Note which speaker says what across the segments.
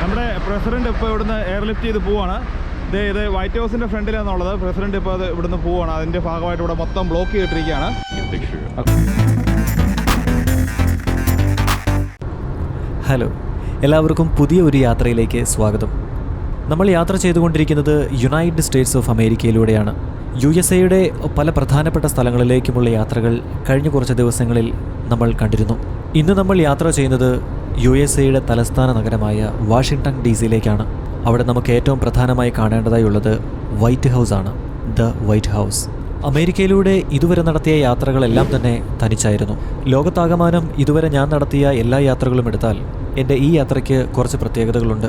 Speaker 1: നമ്മുടെ പ്രസിഡന്റ് ഇപ്പോൾ ഇവിടുന്ന് എയർലിഫ്റ്റ് ചെയ്ത് പോവാണ് ഇതേ ഇത് വൈറ്റ് ഹൗസിന്റെ ഫ്രണ്ടിലാണെന്നുള്ളത് പ്രസിഡന്റ് ഇപ്പോൾ അത് ഇവിടുന്ന് പോവാണ് അതിന്റെ ഭാഗമായിട്ട് ഇവിടെ മൊത്തം ബ്ലോക്ക് ചെയ്തിട്ടിരിക്കുകയാണ്
Speaker 2: ഹലോ എല്ലാവർക്കും പുതിയ ഒരു യാത്രയിലേക്ക് സ്വാഗതം നമ്മൾ യാത്ര ചെയ്തുകൊണ്ടിരിക്കുന്നത് യുണൈറ്റഡ് സ്റ്റേറ്റ്സ് ഓഫ് അമേരിക്കയിലൂടെയാണ് യു എസ് എയുടെ പല പ്രധാനപ്പെട്ട സ്ഥലങ്ങളിലേക്കുമുള്ള യാത്രകൾ കഴിഞ്ഞ കുറച്ച് ദിവസങ്ങളിൽ നമ്മൾ കണ്ടിരുന്നു ഇന്ന് നമ്മൾ യാത്ര ചെയ്യുന്നത് യു എസ് എയുടെ തലസ്ഥാന നഗരമായ വാഷിങ്ടൺ ഡി സിയിലേക്കാണ് അവിടെ നമുക്ക് ഏറ്റവും പ്രധാനമായി ഉള്ളത് വൈറ്റ് ഹൗസ് ആണ് ദ വൈറ്റ് ഹൗസ് അമേരിക്കയിലൂടെ ഇതുവരെ നടത്തിയ യാത്രകളെല്ലാം തന്നെ തനിച്ചായിരുന്നു ലോകത്താകമാനം ഇതുവരെ ഞാൻ നടത്തിയ എല്ലാ യാത്രകളും എടുത്താൽ എൻ്റെ ഈ യാത്രയ്ക്ക് കുറച്ച് പ്രത്യേകതകളുണ്ട്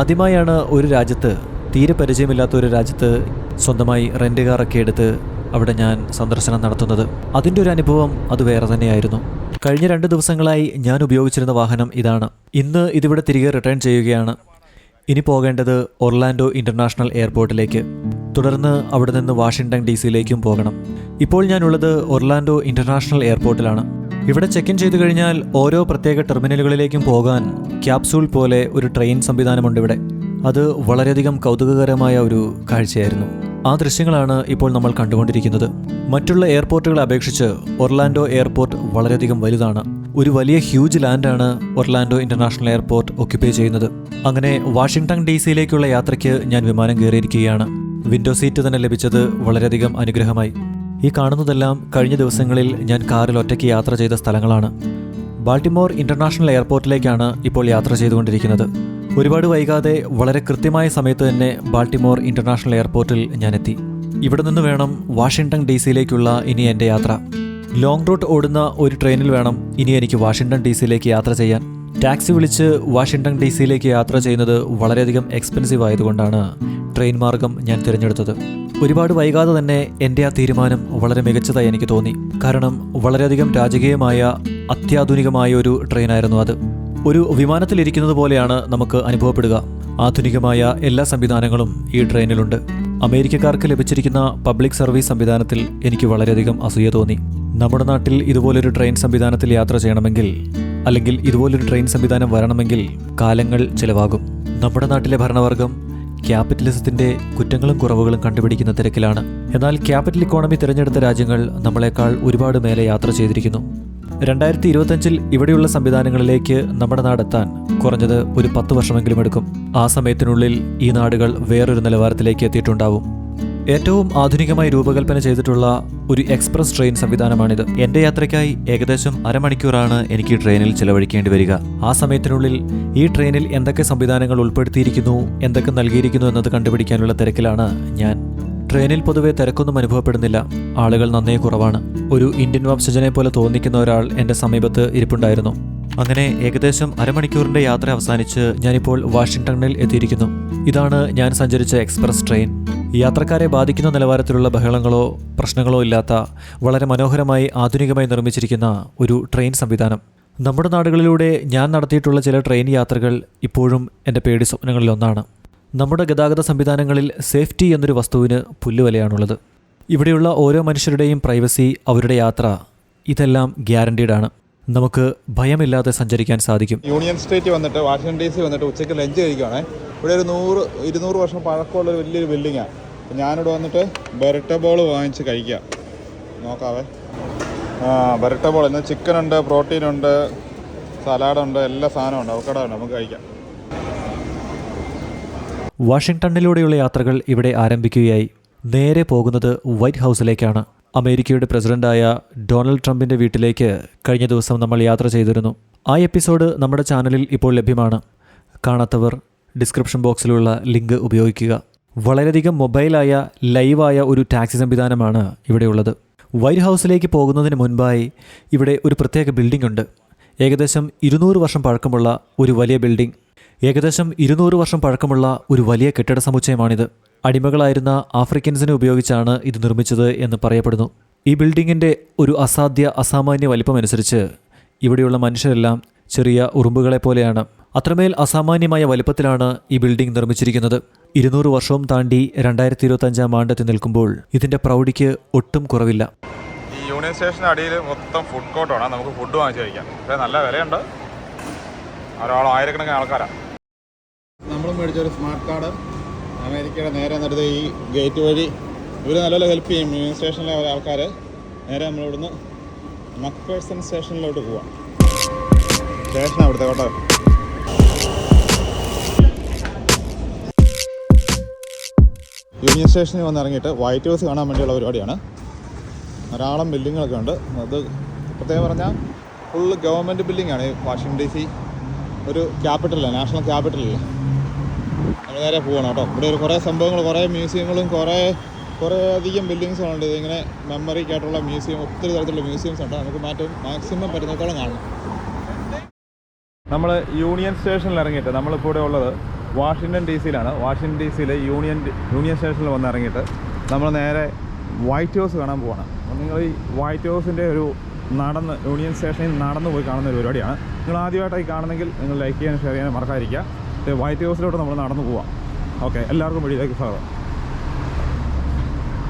Speaker 2: ആദ്യമായാണ് ഒരു രാജ്യത്ത് തീരെ പരിചയമില്ലാത്ത ഒരു രാജ്യത്ത് സ്വന്തമായി റെൻറ്റ് കാറൊക്കെ എടുത്ത് അവിടെ ഞാൻ സന്ദർശനം നടത്തുന്നത് അതിൻ്റെ ഒരു അനുഭവം അത് വേറെ തന്നെയായിരുന്നു കഴിഞ്ഞ രണ്ട് ദിവസങ്ങളായി ഞാൻ ഉപയോഗിച്ചിരുന്ന വാഹനം ഇതാണ് ഇന്ന് ഇതിവിടെ തിരികെ റിട്ടേൺ ചെയ്യുകയാണ് ഇനി പോകേണ്ടത് ഒർലാൻഡോ ഇൻ്റർനാഷണൽ എയർപോർട്ടിലേക്ക് തുടർന്ന് അവിടെ നിന്ന് വാഷിംഗ്ടൺ ഡി സിയിലേക്കും പോകണം ഇപ്പോൾ ഞാനുള്ളത് ഒർലാൻഡോ ഇൻ്റർനാഷണൽ എയർപോർട്ടിലാണ് ഇവിടെ ചെക്ക് ഇൻ ചെയ്തു കഴിഞ്ഞാൽ ഓരോ പ്രത്യേക ടെർമിനലുകളിലേക്കും പോകാൻ ക്യാപ്സൂൾ പോലെ ഒരു ട്രെയിൻ സംവിധാനമുണ്ട് ഇവിടെ അത് വളരെയധികം കൗതുകകരമായ ഒരു കാഴ്ചയായിരുന്നു ആ ദൃശ്യങ്ങളാണ് ഇപ്പോൾ നമ്മൾ കണ്ടുകൊണ്ടിരിക്കുന്നത് മറ്റുള്ള എയർപോർട്ടുകളെ അപേക്ഷിച്ച് ഒർലാൻഡോ എയർപോർട്ട് വളരെയധികം വലുതാണ് ഒരു വലിയ ഹ്യൂജ് ലാൻഡാണ് ഒർലാൻഡോ ഇന്റർനാഷണൽ എയർപോർട്ട് ഒക്യുപ്പൈ ചെയ്യുന്നത് അങ്ങനെ വാഷിംഗ്ടൺ ഡി സിയിലേക്കുള്ള യാത്രയ്ക്ക് ഞാൻ വിമാനം കയറിയിരിക്കുകയാണ് വിൻഡോ സീറ്റ് തന്നെ ലഭിച്ചത് വളരെയധികം അനുഗ്രഹമായി ഈ കാണുന്നതെല്ലാം കഴിഞ്ഞ ദിവസങ്ങളിൽ ഞാൻ കാറിൽ ഒറ്റയ്ക്ക് യാത്ര ചെയ്ത സ്ഥലങ്ങളാണ് ബാൾട്ടിമോർ ഇന്റർനാഷണൽ എയർപോർട്ടിലേക്കാണ് ഇപ്പോൾ യാത്ര ചെയ്തുകൊണ്ടിരിക്കുന്നത് ഒരുപാട് വൈകാതെ വളരെ കൃത്യമായ സമയത്ത് തന്നെ ബാൾട്ടിമോർ ഇന്റർനാഷണൽ എയർപോർട്ടിൽ ഞാനെത്തി ഇവിടെ നിന്ന് വേണം വാഷിംഗ്ടൺ ഡി സിയിലേക്കുള്ള ഇനി എൻ്റെ യാത്ര ലോങ് റൂട്ട് ഓടുന്ന ഒരു ട്രെയിനിൽ വേണം ഇനി എനിക്ക് വാഷിംഗ്ടൺ ഡി സിയിലേക്ക് യാത്ര ചെയ്യാൻ ടാക്സി വിളിച്ച് വാഷിംഗ്ടൺ ഡി സിയിലേക്ക് യാത്ര ചെയ്യുന്നത് വളരെയധികം എക്സ്പെൻസീവ് ആയതുകൊണ്ടാണ് ട്രെയിൻ മാർഗം ഞാൻ തിരഞ്ഞെടുത്തത് ഒരുപാട് വൈകാതെ തന്നെ എൻ്റെ ആ തീരുമാനം വളരെ മികച്ചതായി എനിക്ക് തോന്നി കാരണം വളരെയധികം രാജകീയമായ അത്യാധുനികമായ ഒരു ട്രെയിനായിരുന്നു അത് ഒരു വിമാനത്തിലിരിക്കുന്നത് പോലെയാണ് നമുക്ക് അനുഭവപ്പെടുക ആധുനികമായ എല്ലാ സംവിധാനങ്ങളും ഈ ട്രെയിനിലുണ്ട് അമേരിക്കക്കാർക്ക് ലഭിച്ചിരിക്കുന്ന പബ്ലിക് സർവീസ് സംവിധാനത്തിൽ എനിക്ക് വളരെയധികം അസൂയ തോന്നി നമ്മുടെ നാട്ടിൽ ഇതുപോലൊരു ട്രെയിൻ സംവിധാനത്തിൽ യാത്ര ചെയ്യണമെങ്കിൽ അല്ലെങ്കിൽ ഇതുപോലൊരു ട്രെയിൻ സംവിധാനം വരണമെങ്കിൽ കാലങ്ങൾ ചിലവാകും നമ്മുടെ നാട്ടിലെ ഭരണവർഗം ക്യാപിറ്റലിസത്തിന്റെ കുറ്റങ്ങളും കുറവുകളും കണ്ടുപിടിക്കുന്ന തിരക്കിലാണ് എന്നാൽ ക്യാപിറ്റൽ ഇക്കോണമി തിരഞ്ഞെടുത്ത രാജ്യങ്ങൾ നമ്മളെക്കാൾ ഒരുപാട് മേലെ യാത്ര ചെയ്തിരിക്കുന്നു രണ്ടായിരത്തി ഇരുപത്തഞ്ചിൽ ഇവിടെയുള്ള സംവിധാനങ്ങളിലേക്ക് നമ്മുടെ നാടെത്താൻ കുറഞ്ഞത് ഒരു പത്ത് വർഷമെങ്കിലും എടുക്കും ആ സമയത്തിനുള്ളിൽ ഈ നാടുകൾ വേറൊരു നിലവാരത്തിലേക്ക് എത്തിയിട്ടുണ്ടാവും ഏറ്റവും ആധുനികമായി രൂപകൽപ്പന ചെയ്തിട്ടുള്ള ഒരു എക്സ്പ്രസ് ട്രെയിൻ സംവിധാനമാണിത് എന്റെ യാത്രയ്ക്കായി ഏകദേശം അരമണിക്കൂറാണ് എനിക്ക് ട്രെയിനിൽ ചെലവഴിക്കേണ്ടി വരിക ആ സമയത്തിനുള്ളിൽ ഈ ട്രെയിനിൽ എന്തൊക്കെ സംവിധാനങ്ങൾ ഉൾപ്പെടുത്തിയിരിക്കുന്നു എന്തൊക്കെ നൽകിയിരിക്കുന്നു എന്നത് കണ്ടുപിടിക്കാനുള്ള തിരക്കിലാണ് ഞാൻ ട്രെയിനിൽ പൊതുവെ തിരക്കൊന്നും അനുഭവപ്പെടുന്നില്ല ആളുകൾ നന്നേ കുറവാണ് ഒരു ഇന്ത്യൻ വംശജനെ പോലെ തോന്നിക്കുന്ന ഒരാൾ എൻ്റെ സമീപത്ത് ഇരിപ്പുണ്ടായിരുന്നു അങ്ങനെ ഏകദേശം അരമണിക്കൂറിൻ്റെ യാത്ര അവസാനിച്ച് ഞാനിപ്പോൾ വാഷിംഗ്ടണിൽ എത്തിയിരിക്കുന്നു ഇതാണ് ഞാൻ സഞ്ചരിച്ച എക്സ്പ്രസ് ട്രെയിൻ യാത്രക്കാരെ ബാധിക്കുന്ന നിലവാരത്തിലുള്ള ബഹളങ്ങളോ പ്രശ്നങ്ങളോ ഇല്ലാത്ത വളരെ മനോഹരമായി ആധുനികമായി നിർമ്മിച്ചിരിക്കുന്ന ഒരു ട്രെയിൻ സംവിധാനം നമ്മുടെ നാടുകളിലൂടെ ഞാൻ നടത്തിയിട്ടുള്ള ചില ട്രെയിൻ യാത്രകൾ ഇപ്പോഴും എൻ്റെ പേടി സ്വപ്നങ്ങളിലൊന്നാണ് നമ്മുടെ ഗതാഗത സംവിധാനങ്ങളിൽ സേഫ്റ്റി എന്നൊരു വസ്തുവിന് പുല്ലുവിലയാണുള്ളത് ഇവിടെയുള്ള ഓരോ മനുഷ്യരുടെയും പ്രൈവസി അവരുടെ യാത്ര ഇതെല്ലാം ഗ്യാരണ്ടീഡാണ് നമുക്ക് ഭയമില്ലാതെ സഞ്ചരിക്കാൻ സാധിക്കും
Speaker 1: യൂണിയൻ സ്റ്റേറ്റ് വന്നിട്ട് വാഷിംഗ്ടൺ ഡി സി വന്നിട്ട് ഉച്ചയ്ക്ക് ലഞ്ച് കഴിക്കുകയാണ് ഇവിടെ ഒരു നൂറ് ഇരുന്നൂറ് വർഷം പഴക്കമുള്ള ഒരു വലിയൊരു ബിൽഡിങ്ങാണ് ഞാനിവിടെ വന്നിട്ട് ബെരട്ട ബോൾ വാങ്ങിച്ച് കഴിക്കാം നോക്കാവേ ബെരട്ട ബോൾ ഇന്ന് ചിക്കനുണ്ട് പ്രോട്ടീനുണ്ട് സലാഡുണ്ട് എല്ലാ സാധനവും ഉണ്ട് അവക്കട ഉണ്ട് നമുക്ക് കഴിക്കാം
Speaker 2: വാഷിംഗ്ടണിലൂടെയുള്ള യാത്രകൾ ഇവിടെ ആരംഭിക്കുകയായി നേരെ പോകുന്നത് വൈറ്റ് ഹൗസിലേക്കാണ് അമേരിക്കയുടെ പ്രസിഡന്റായ ഡൊണാൾഡ് ട്രംപിന്റെ വീട്ടിലേക്ക് കഴിഞ്ഞ ദിവസം നമ്മൾ യാത്ര ചെയ്തിരുന്നു ആ എപ്പിസോഡ് നമ്മുടെ ചാനലിൽ ഇപ്പോൾ ലഭ്യമാണ് കാണാത്തവർ ഡിസ്ക്രിപ്ഷൻ ബോക്സിലുള്ള ലിങ്ക് ഉപയോഗിക്കുക വളരെയധികം മൊബൈലായ ലൈവായ ഒരു ടാക്സി സംവിധാനമാണ് ഇവിടെയുള്ളത് വൈറ്റ് ഹൗസിലേക്ക് പോകുന്നതിന് മുൻപായി ഇവിടെ ഒരു പ്രത്യേക ബിൽഡിംഗ് ഉണ്ട് ഏകദേശം ഇരുന്നൂറ് വർഷം പഴക്കമുള്ള ഒരു വലിയ ബിൽഡിംഗ് ഏകദേശം ഇരുന്നൂറ് വർഷം പഴക്കമുള്ള ഒരു വലിയ കെട്ടിട സമുച്ചയമാണിത് അടിമകളായിരുന്ന ആഫ്രിക്കൻസിനെ ഉപയോഗിച്ചാണ് ഇത് നിർമ്മിച്ചത് എന്ന് പറയപ്പെടുന്നു ഈ ബിൽഡിങ്ങിൻ്റെ ഒരു അസാധ്യ അസാമാന്യ വലിപ്പമനുസരിച്ച് ഇവിടെയുള്ള മനുഷ്യരെല്ലാം ചെറിയ ഉറുമ്പുകളെ പോലെയാണ് അത്രമേൽ അസാമാന്യമായ വലിപ്പത്തിലാണ് ഈ ബിൽഡിംഗ് നിർമ്മിച്ചിരിക്കുന്നത് ഇരുന്നൂറ് വർഷവും താണ്ടി രണ്ടായിരത്തി ഇരുപത്തഞ്ചാം ആണ്ടെത്തി നിൽക്കുമ്പോൾ ഇതിൻ്റെ പ്രൗഢിക്ക് ഒട്ടും കുറവില്ല
Speaker 1: ഈ യൂണിയൻ സ്റ്റേഷന് അടിയിൽ മൊത്തം ഫുഡ് കോർട്ടാണ് നമുക്ക് ഫുഡ് വാങ്ങിച്ച് കഴിക്കാം നല്ല വിലയുണ്ട് ഒരാൾ ആയിരക്കണക്കിന് ആൾക്കാരാണ് നമ്മളും മേടിച്ചൊരു ഒരു സ്മാർട്ട് കാർഡ് അമേരിക്കയുടെ നേരെ നേരത്തെ ഈ ഗേറ്റ് വഴി ഇവർ നല്ലപോലെ ഹെൽപ്പ് ചെയ്യും യൂണിയൻ സ്റ്റേഷനിലെ ആൾക്കാർ നേരെ നമ്മളിവിടുന്ന് മക്പേഴ്സൺ സ്റ്റേഷനിലോട്ട് പോവാം സ്റ്റേഷൻ അവിടുത്തെ കേട്ടോ യൂണിയൻ സ്റ്റേഷനിൽ വന്ന് ഇറങ്ങിയിട്ട് വൈറ്റ് ഹൗസ് കാണാൻ വേണ്ടിയുള്ള പരിപാടിയാണ് ധാരാളം ബിൽഡിങ്ങുകളൊക്കെ ഉണ്ട് അത് പ്രത്യേകം പറഞ്ഞാൽ ഫുള്ള് ഗവൺമെൻറ് ബിൽഡിങ്ങാണ് വാഷിങ്ടൺ ഡി സി ഒരു ക്യാപിറ്റലാണ് നാഷണൽ ക്യാപിറ്റലല്ലേ നേരെ പോകണം കേട്ടോ ഇവിടെ ഒരു കുറേ സംഭവങ്ങൾ കുറേ മ്യൂസിയങ്ങളും കുറേ കുറേ അധികം ബിൽഡിങ്സും ഉണ്ട് ഇതിങ്ങനെ മെമ്മറിക്കായിട്ടുള്ള മ്യൂസിയം ഒത്തിരി തരത്തിലുള്ള മ്യൂസിയംസ് ഉണ്ട് നമുക്ക് മാറ്റം മാക്സിമം പറ്റുന്നിടത്തോളം കാണണം നമ്മൾ യൂണിയൻ സ്റ്റേഷനിൽ ഇറങ്ങിയിട്ട് നമ്മളിപ്പോൾ ഇവിടെ ഉള്ളത് വാഷിങ്ടൺ ഡി സിയിലാണ് വാഷിങ്ടൺ ഡി സിയിലെ യൂണിയൻ യൂണിയൻ സ്റ്റേഷനിൽ വന്ന് ഇറങ്ങിയിട്ട് നമ്മൾ നേരെ വൈറ്റ് ഹൗസ് കാണാൻ പോവാണ് നിങ്ങൾ ഈ വൈറ്റ് ഹൗസിൻ്റെ ഒരു നടന്ന് യൂണിയൻ സ്റ്റേഷനിൽ നടന്ന് പോയി കാണുന്ന ഒരു പരിപാടിയാണ് നിങ്ങൾ ആദ്യമായിട്ടായി കാണുന്നെങ്കിൽ നിങ്ങൾ ലൈക്ക് ചെയ്യാനും ഷെയർ ചെയ്യാനും മറക്കാതിരിക്കുക വൈറ്റ് ഹൗസിലോട്ട് നമ്മൾ നടന്നു പോവാം ഓക്കെ എല്ലാവർക്കും വഴിയിലേക്ക് സ്വാഗതം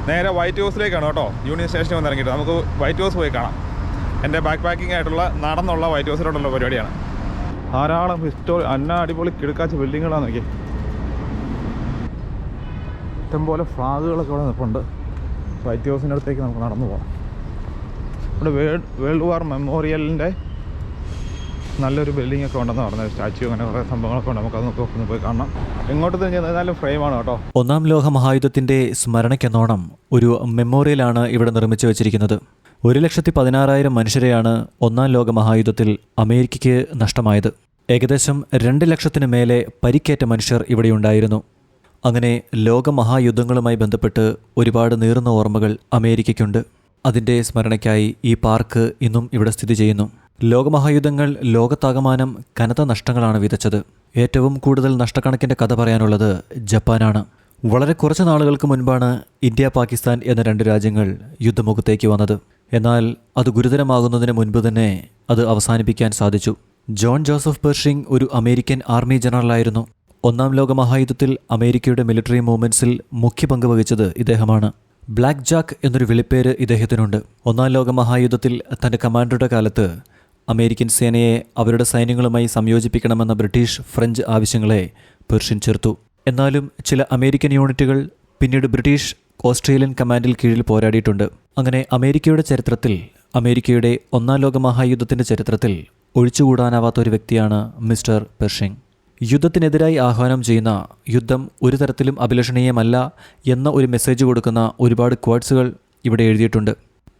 Speaker 1: നേരെ വൈറ്റ് ഹൗസിലേക്കാണ് കേട്ടോ യൂണിയൻ സ്റ്റേഷനിൽ വന്ന് ഇറങ്ങിയിട്ട് നമുക്ക് വൈറ്റ് ഹൗസ് പോയി കാണാം എൻ്റെ ബാക്ക് പാക്കിംഗ് ആയിട്ടുള്ള നടന്നുള്ള വൈറ്റ് ഹൗസിലോട്ടുള്ള പരിപാടിയാണ് ധാരാളം ഹിസ്റ്റോറി അന്ന അടിപൊളി കിടക്കാച്ച ബിൽഡിങ്ങുകളാണ് നോക്കി ഇഷ്ടംപോലെ ഫ്ലാഗുകളൊക്കെ ഇവിടെ നിൽപ്പുണ്ട് വൈറ്റ് ഹൗസിൻ്റെ അടുത്തേക്ക് നമുക്ക് നടന്നു പോകാം ഇവിടെ വേൾഡ് വേൾഡ് വാർ മെമ്മോറിയലിൻ്റെ നല്ലൊരു ബിൽഡിംഗ് ഒക്കെ ഉണ്ടെന്ന് പറഞ്ഞ സ്റ്റാച്യു അങ്ങനെ കുറേ സംഭവങ്ങളൊക്കെ ഉണ്ട് നമുക്ക് അതൊക്കെ ഒന്ന് പോയി കാണണം എങ്ങോട്ട് തന്നെ ഫ്രെയിമാണ് കേട്ടോ
Speaker 2: ഒന്നാം ലോക മഹായുദ്ധത്തിന്റെ സ്മരണയ്ക്കെന്നോണം ഒരു മെമ്മോറിയലാണ് ഇവിടെ നിർമ്മിച്ചു വെച്ചിരിക്കുന്നത് ഒരു ലക്ഷത്തി പതിനാറായിരം മനുഷ്യരെയാണ് ഒന്നാം ലോക മഹായുദ്ധത്തിൽ അമേരിക്കയ്ക്ക് നഷ്ടമായത് ഏകദേശം രണ്ട് ലക്ഷത്തിന് മേലെ പരിക്കേറ്റ മനുഷ്യർ ഇവിടെയുണ്ടായിരുന്നു അങ്ങനെ ലോകമഹായുദ്ധങ്ങളുമായി ബന്ധപ്പെട്ട് ഒരുപാട് നീറുന്ന ഓർമ്മകൾ അമേരിക്കയ്ക്കുണ്ട് അതിൻ്റെ സ്മരണയ്ക്കായി ഈ പാർക്ക് ഇന്നും ഇവിടെ സ്ഥിതി ചെയ്യുന്നു ലോകമഹായുദ്ധങ്ങൾ ലോകത്താകമാനം കനത്ത നഷ്ടങ്ങളാണ് വിതച്ചത് ഏറ്റവും കൂടുതൽ നഷ്ടക്കണക്കിൻ്റെ കഥ പറയാനുള്ളത് ജപ്പാനാണ് വളരെ കുറച്ച് നാളുകൾക്ക് മുൻപാണ് ഇന്ത്യ പാകിസ്ഥാൻ എന്ന രണ്ട് രാജ്യങ്ങൾ യുദ്ധമുഖത്തേക്ക് വന്നത് എന്നാൽ അത് ഗുരുതരമാകുന്നതിന് മുൻപ് തന്നെ അത് അവസാനിപ്പിക്കാൻ സാധിച്ചു ജോൺ ജോസഫ് പെർഷിംഗ് ഒരു അമേരിക്കൻ ആർമി ജനറലായിരുന്നു ഒന്നാം ലോകമഹായുദ്ധത്തിൽ അമേരിക്കയുടെ മിലിറ്ററി മൂവ്മെൻറ്റ്സിൽ മുഖ്യ പങ്ക് വഹിച്ചത് ഇദ്ദേഹമാണ് ബ്ലാക്ക് ജാക്ക് എന്നൊരു വിളിപ്പേര് ഇദ്ദേഹത്തിനുണ്ട് ഒന്നാം ലോകമഹായുദ്ധത്തിൽ തൻ്റെ കമാൻഡറുടെ കാലത്ത് അമേരിക്കൻ സേനയെ അവരുടെ സൈന്യങ്ങളുമായി സംയോജിപ്പിക്കണമെന്ന ബ്രിട്ടീഷ് ഫ്രഞ്ച് ആവശ്യങ്ങളെ പെർഷ്യൻ ചെറുത്തു എന്നാലും ചില അമേരിക്കൻ യൂണിറ്റുകൾ പിന്നീട് ബ്രിട്ടീഷ് ഓസ്ട്രേലിയൻ കമാൻഡിൽ കീഴിൽ പോരാടിയിട്ടുണ്ട് അങ്ങനെ അമേരിക്കയുടെ ചരിത്രത്തിൽ അമേരിക്കയുടെ ഒന്നാം ലോക മഹായുദ്ധത്തിൻ്റെ ചരിത്രത്തിൽ ഒഴിച്ചുകൂടാനാവാത്ത ഒരു വ്യക്തിയാണ് മിസ്റ്റർ പെർഷിംഗ് യുദ്ധത്തിനെതിരായി ആഹ്വാനം ചെയ്യുന്ന യുദ്ധം ഒരു തരത്തിലും അഭിലഷണീയമല്ല എന്ന ഒരു മെസ്സേജ് കൊടുക്കുന്ന ഒരുപാട് ക്വാഡ്സുകൾ ഇവിടെ എഴുതിയിട്ടുണ്ട്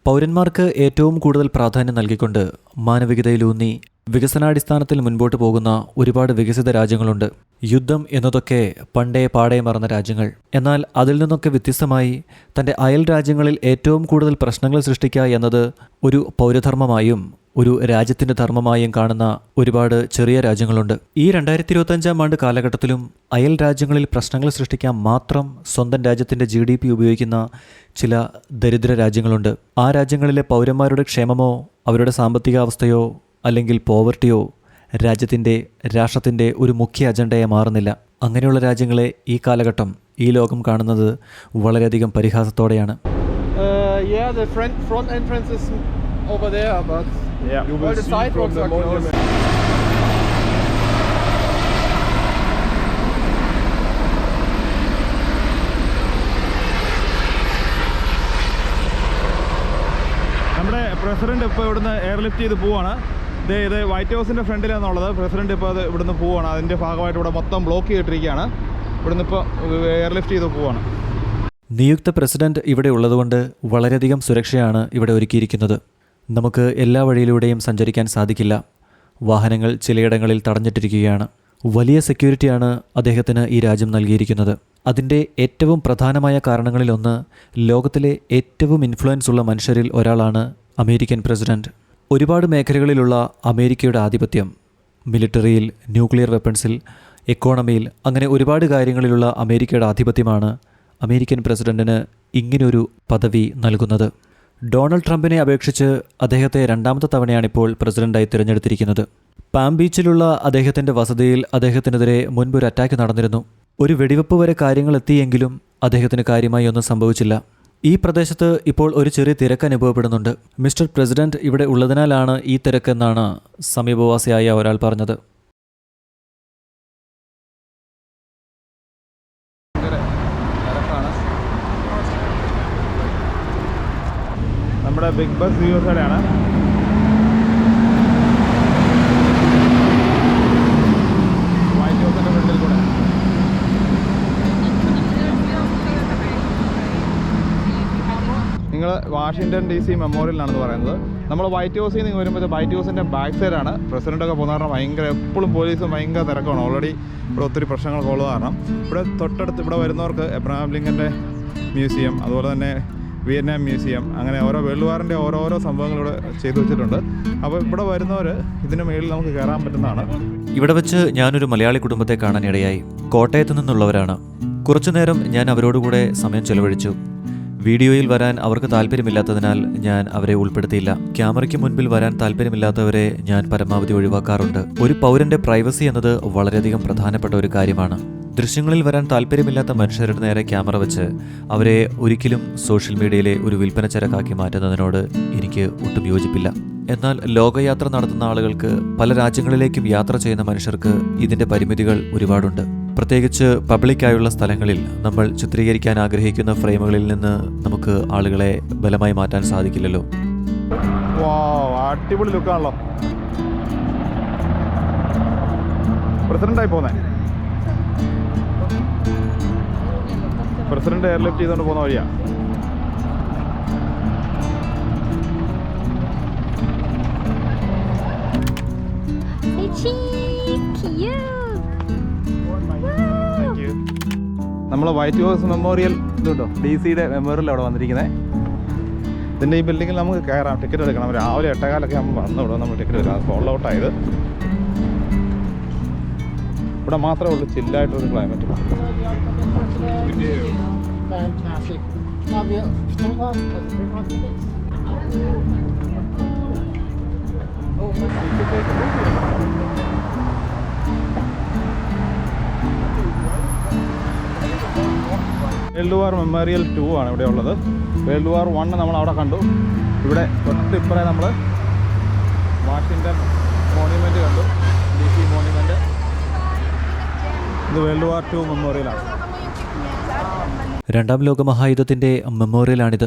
Speaker 2: പൗരന്മാർക്ക് ഏറ്റവും കൂടുതൽ പ്രാധാന്യം നൽകിക്കൊണ്ട് മാനവികതയിലൂന്നി വികസനാടിസ്ഥാനത്തിൽ മുൻപോട്ട് പോകുന്ന ഒരുപാട് വികസിത രാജ്യങ്ങളുണ്ട് യുദ്ധം എന്നതൊക്കെ പണ്ടേ പാടേ മറന്ന രാജ്യങ്ങൾ എന്നാൽ അതിൽ നിന്നൊക്കെ വ്യത്യസ്തമായി തൻ്റെ അയൽ രാജ്യങ്ങളിൽ ഏറ്റവും കൂടുതൽ പ്രശ്നങ്ങൾ സൃഷ്ടിക്കുക എന്നത് ഒരു പൗരധർമ്മമായും ഒരു രാജ്യത്തിൻ്റെ ധർമ്മമായും കാണുന്ന ഒരുപാട് ചെറിയ രാജ്യങ്ങളുണ്ട് ഈ രണ്ടായിരത്തി ഇരുപത്തഞ്ചാം ആണ്ട് കാലഘട്ടത്തിലും അയൽ രാജ്യങ്ങളിൽ പ്രശ്നങ്ങൾ സൃഷ്ടിക്കാൻ മാത്രം സ്വന്തം രാജ്യത്തിൻ്റെ ജി ഡി പി ഉപയോഗിക്കുന്ന ചില ദരിദ്ര രാജ്യങ്ങളുണ്ട് ആ രാജ്യങ്ങളിലെ പൗരന്മാരുടെ ക്ഷേമമോ അവരുടെ സാമ്പത്തിക അവസ്ഥയോ അല്ലെങ്കിൽ പോവർട്ടിയോ രാജ്യത്തിൻ്റെ രാഷ്ട്രത്തിൻ്റെ ഒരു മുഖ്യ അജണ്ടയെ മാറുന്നില്ല അങ്ങനെയുള്ള രാജ്യങ്ങളെ ഈ കാലഘട്ടം ഈ ലോകം കാണുന്നത് വളരെയധികം പരിഹാസത്തോടെയാണ്
Speaker 3: uh, yeah, the front, front entrance is over there, but Yeah. You will All the see from the are closed.
Speaker 1: നമ്മുടെ പ്രസിഡന്റ് ഇപ്പോൾ ഇവിടുന്ന് എയർലിഫ്റ്റ് ചെയ്ത് പോവാണ് ഇത് ഇത് വൈറ്റ് ഹൗസിൻ്റെ ഫ്രണ്ടിലാണുള്ളത് പ്രസിഡന്റ് ഇപ്പോൾ അത് ഇവിടുന്ന് പോവാണ് അതിൻ്റെ ഭാഗമായിട്ട് ഇവിടെ മൊത്തം ബ്ലോക്ക് ചെയ്തിരിക്കുകയാണ് ഇവിടുന്ന് ഇപ്പോൾ എയർലിഫ്റ്റ് ചെയ്ത് പോവാണ്
Speaker 2: നിയുക്ത പ്രസിഡന്റ് ഇവിടെ ഉള്ളതുകൊണ്ട് വളരെയധികം സുരക്ഷയാണ് ഇവിടെ ഒരുക്കിയിരിക്കുന്നത് നമുക്ക് എല്ലാ വഴിയിലൂടെയും സഞ്ചരിക്കാൻ സാധിക്കില്ല വാഹനങ്ങൾ ചിലയിടങ്ങളിൽ തടഞ്ഞിട്ടിരിക്കുകയാണ് വലിയ സെക്യൂരിറ്റിയാണ് അദ്ദേഹത്തിന് ഈ രാജ്യം നൽകിയിരിക്കുന്നത് അതിൻ്റെ ഏറ്റവും പ്രധാനമായ കാരണങ്ങളിലൊന്ന് ലോകത്തിലെ ഏറ്റവും ഇൻഫ്ലുവൻസ് ഉള്ള മനുഷ്യരിൽ ഒരാളാണ് അമേരിക്കൻ പ്രസിഡന്റ് ഒരുപാട് മേഖലകളിലുള്ള അമേരിക്കയുടെ ആധിപത്യം മിലിറ്ററിയിൽ ന്യൂക്ലിയർ വെപ്പൺസിൽ എക്കോണമിയിൽ അങ്ങനെ ഒരുപാട് കാര്യങ്ങളിലുള്ള അമേരിക്കയുടെ ആധിപത്യമാണ് അമേരിക്കൻ പ്രസിഡന്റിന് ഇങ്ങനൊരു പദവി നൽകുന്നത് ഡൊണാൾഡ് ട്രംപിനെ അപേക്ഷിച്ച് അദ്ദേഹത്തെ രണ്ടാമത്തെ തവണയാണിപ്പോൾ പ്രസിഡന്റായി തിരഞ്ഞെടുത്തിരിക്കുന്നത് പാം ബീച്ചിലുള്ള അദ്ദേഹത്തിന്റെ വസതിയിൽ അദ്ദേഹത്തിനെതിരെ മുൻപ് ഒരു അറ്റാക്ക് നടന്നിരുന്നു ഒരു വെടിവെപ്പ് വരെ കാര്യങ്ങൾ എത്തിയെങ്കിലും അദ്ദേഹത്തിന് കാര്യമായി ഒന്നും സംഭവിച്ചില്ല ഈ പ്രദേശത്ത് ഇപ്പോൾ ഒരു ചെറിയ തിരക്ക് അനുഭവപ്പെടുന്നുണ്ട് മിസ്റ്റർ പ്രസിഡന്റ് ഇവിടെ ഉള്ളതിനാലാണ് ഈ തിരക്കെന്നാണ് സമീപവാസിയായ ഒരാൾ പറഞ്ഞത് ബിഗ് ബസ് സീറോ കടയാണ് വൈറ്റ് നിങ്ങൾ വാഷിങ്ടൺ ഡി സി മെമ്മോറിയലാണെന്ന് പറയുന്നത് നമ്മൾ വൈറ്റ് ഹൗസിൽ നിന്ന് വരുമ്പോൾ വൈറ്റ് ഹൗസിൻ്റെ ബാക്ക് സൈഡാണ് പ്രസിഡൻ്റൊക്കെ പോകുന്ന കാരണം ഭയങ്കര എപ്പോഴും പോലീസും ഭയങ്കര തിരക്കാണ് ഓൾറെഡി ഇവിടെ ഒത്തിരി പ്രശ്നങ്ങളൊക്കെ ഉള്ളത് കാരണം ഇവിടെ തൊട്ടടുത്ത് ഇവിടെ വരുന്നവർക്ക് എബ്രഹാം ലിങ്കൻ്റെ മ്യൂസിയം അതുപോലെ തന്നെ വിയറ്റ്നാം മ്യൂസിയം അങ്ങനെ ഓരോ വേൾഡ് വാറിൻ്റെ ഓരോരോ സംഭവങ്ങൾ ഇവിടെ ചെയ്തു വെച്ചിട്ടുണ്ട് അപ്പോൾ ഇവിടെ വരുന്നവർ ഇതിന് മേളിൽ നമുക്ക് കയറാൻ പറ്റുന്നതാണ് ഇവിടെ വെച്ച് ഞാനൊരു മലയാളി കുടുംബത്തെ കാണാനിടയായി കോട്ടയത്ത് നിന്നുള്ളവരാണ് കുറച്ചു നേരം ഞാൻ അവരോടുകൂടെ സമയം ചെലവഴിച്ചു വീഡിയോയിൽ വരാൻ അവർക്ക് താല്പര്യമില്ലാത്തതിനാൽ ഞാൻ അവരെ ഉൾപ്പെടുത്തിയില്ല ക്യാമറയ്ക്ക് മുൻപിൽ വരാൻ താല്പര്യമില്ലാത്തവരെ ഞാൻ പരമാവധി ഒഴിവാക്കാറുണ്ട് ഒരു പൗരന്റെ പ്രൈവസി എന്നത് വളരെയധികം പ്രധാനപ്പെട്ട ഒരു കാര്യമാണ് ദൃശ്യങ്ങളിൽ വരാൻ താല്പര്യമില്ലാത്ത മനുഷ്യരുടെ നേരെ ക്യാമറ വെച്ച് അവരെ ഒരിക്കലും സോഷ്യൽ മീഡിയയിലെ ഒരു വിൽപ്പന ചരക്കാക്കി മാറ്റുന്നതിനോട് എനിക്ക് ഒട്ടും യോജിപ്പില്ല എന്നാൽ ലോകയാത്ര നടത്തുന്ന ആളുകൾക്ക് പല രാജ്യങ്ങളിലേക്കും യാത്ര ചെയ്യുന്ന മനുഷ്യർക്ക് ഇതിൻ്റെ പരിമിതികൾ ഒരുപാടുണ്ട് പ്രത്യേകിച്ച് പബ്ലിക്കായുള്ള സ്ഥലങ്ങളിൽ നമ്മൾ ചിത്രീകരിക്കാൻ ആഗ്രഹിക്കുന്ന ഫ്രെയിമുകളിൽ നിന്ന് നമുക്ക് ആളുകളെ ബലമായി മാറ്റാൻ സാധിക്കില്ലല്ലോ അടിപൊളി ലുക്കാണല്ലോ പ്രസിഡന്റായി പോന്നെ പ്രസിഡന്റ് എയർലിഫ്റ്റ് ചെയ്തുകൊണ്ട് പോകുന്ന വഴിയാ നമ്മൾ വൈറ്റ് ഹൗസ് മെമ്മോറിയൽ ഇതുണ്ടോ ഡി സിയുടെ മെമ്മോറിയൽ അവിടെ വന്നിരിക്കുന്നത് ഇതിൻ്റെ ഈ ബിൽഡിങ്ങിൽ നമുക്ക് കയറാം ടിക്കറ്റ് എടുക്കണം രാവിലെ എട്ടേകാലൊക്കെ നമ്മൾ വന്നു വിടും നമ്മൾ ടിക്കറ്റ് എടുക്കണം ഫോൾ ഔട്ടായത് ഇവിടെ മാത്രമേ ഉള്ളൂ ചില്ലായിട്ടൊരു climate world war memorial two ആണ് ഇവിടെ ഉള്ളത് വേൾഡ് വാർ വൺ നമ്മൾ അവിടെ കണ്ടു ഇവിടെ തൊട്ടിപ്പറേ നമ്മൾ വാഷിങ്ടൺ മോണുമെൻറ്റ് കണ്ടു ഇത് വേൾഡ് വാർ ടു മെമ്മോറിയലാണ് രണ്ടാം ലോകമഹായുദ്ധത്തിൻ്റെ മെമ്മോറിയലാണിത്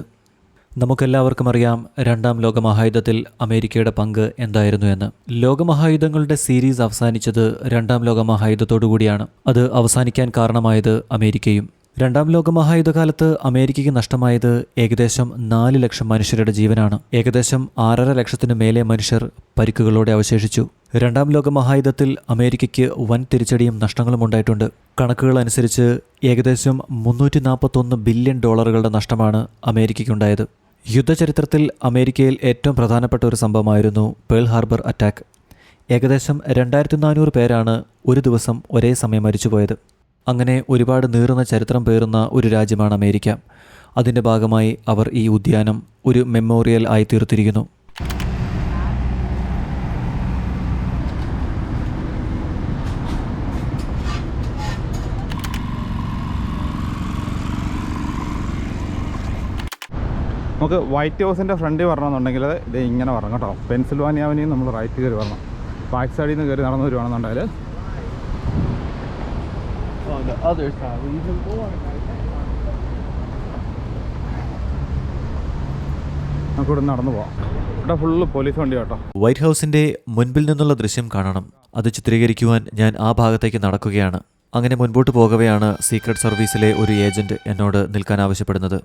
Speaker 2: നമുക്കെല്ലാവർക്കും അറിയാം രണ്ടാം ലോകമഹായുദ്ധത്തിൽ അമേരിക്കയുടെ പങ്ക് എന്തായിരുന്നു എന്ന് ലോകമഹായുദ്ധങ്ങളുടെ സീരീസ് അവസാനിച്ചത് രണ്ടാം ലോകമഹായുദ്ധത്തോടുകൂടിയാണ് കൂടിയാണ് അത് അവസാനിക്കാൻ കാരണമായത് അമേരിക്കയും രണ്ടാം ലോക മഹായുദ്ധകാലത്ത് അമേരിക്കയ്ക്ക് നഷ്ടമായത് ഏകദേശം നാല് ലക്ഷം മനുഷ്യരുടെ ജീവനാണ് ഏകദേശം ആറര ലക്ഷത്തിന് മേലെ മനുഷ്യർ പരിക്കുകളോടെ അവശേഷിച്ചു രണ്ടാം ലോക മഹായുദ്ധത്തിൽ അമേരിക്കയ്ക്ക് വൻ തിരിച്ചടിയും നഷ്ടങ്ങളും ഉണ്ടായിട്ടുണ്ട് കണക്കുകൾ അനുസരിച്ച് ഏകദേശം മുന്നൂറ്റി നാൽപ്പത്തൊന്ന് ബില്യൺ ഡോളറുകളുടെ നഷ്ടമാണ് അമേരിക്കയ്ക്കുണ്ടായത് യുദ്ധചരിത്രത്തിൽ അമേരിക്കയിൽ ഏറ്റവും പ്രധാനപ്പെട്ട ഒരു സംഭവമായിരുന്നു പേൾ ഹാർബർ അറ്റാക്ക് ഏകദേശം രണ്ടായിരത്തി നാനൂറ് പേരാണ് ഒരു ദിവസം ഒരേ സമയം മരിച്ചുപോയത് അങ്ങനെ ഒരുപാട് നീറുന്ന ചരിത്രം പേറുന്ന ഒരു രാജ്യമാണ് അമേരിക്ക അതിൻ്റെ ഭാഗമായി അവർ ഈ ഉദ്യാനം ഒരു മെമ്മോറിയൽ ആയി തീർത്തിരിക്കുന്നു നമുക്ക് വൈറ്റ് ഹൗസിൻ്റെ ഫ്രണ്ടിൽ വരണമെന്നുണ്ടെങ്കിൽ ഇത് ഇങ്ങനെ വരണം കേട്ടോ പെൻസിൽവാനിയാവിനെയും നമ്മൾ റൈറ്റ് കയറി വരണം ബാക്ക് സൈഡിൽ നിന്ന് കയറി നടന്നു വരുവാണെന്നുണ്ടെങ്കിൽ on the other side we even more. നടന്നു പോലീസ് വണ്ടി കേട്ടോ വൈറ്റ് ഹൗസിന്റെ മുൻപിൽ നിന്നുള്ള ദൃശ്യം കാണണം അത് ചിത്രീകരിക്കുവാൻ ഞാൻ ആ ഭാഗത്തേക്ക് നടക്കുകയാണ് അങ്ങനെ മുൻപോട്ട് പോകവെയാണ് സീക്രട്ട് സർവീസിലെ ഒരു ഏജന്റ് എന്നോട് നിൽക്കാൻ ആവശ്യപ്പെടുന്നത്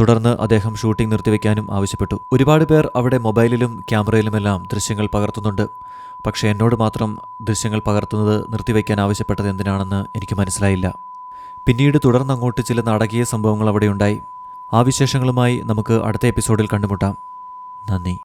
Speaker 2: തുടർന്ന് അദ്ദേഹം ഷൂട്ടിംഗ് നിർത്തിവെക്കാനും ആവശ്യപ്പെട്ടു ഒരുപാട് പേർ അവിടെ മൊബൈലിലും ക്യാമറയിലുമെല്ലാം ദൃശ്യങ്ങൾ പകർത്തുന്നുണ്ട് പക്ഷേ എന്നോട് മാത്രം ദൃശ്യങ്ങൾ പകർത്തുന്നത് നിർത്തിവയ്ക്കാൻ ആവശ്യപ്പെട്ടത് എന്തിനാണെന്ന് എനിക്ക് മനസ്സിലായില്ല പിന്നീട് തുടർന്നങ്ങോട്ട് ചില നാടകീയ സംഭവങ്ങൾ അവിടെയുണ്ടായി ആ വിശേഷങ്ങളുമായി നമുക്ക് അടുത്ത എപ്പിസോഡിൽ കണ്ടുമുട്ടാം നന്ദി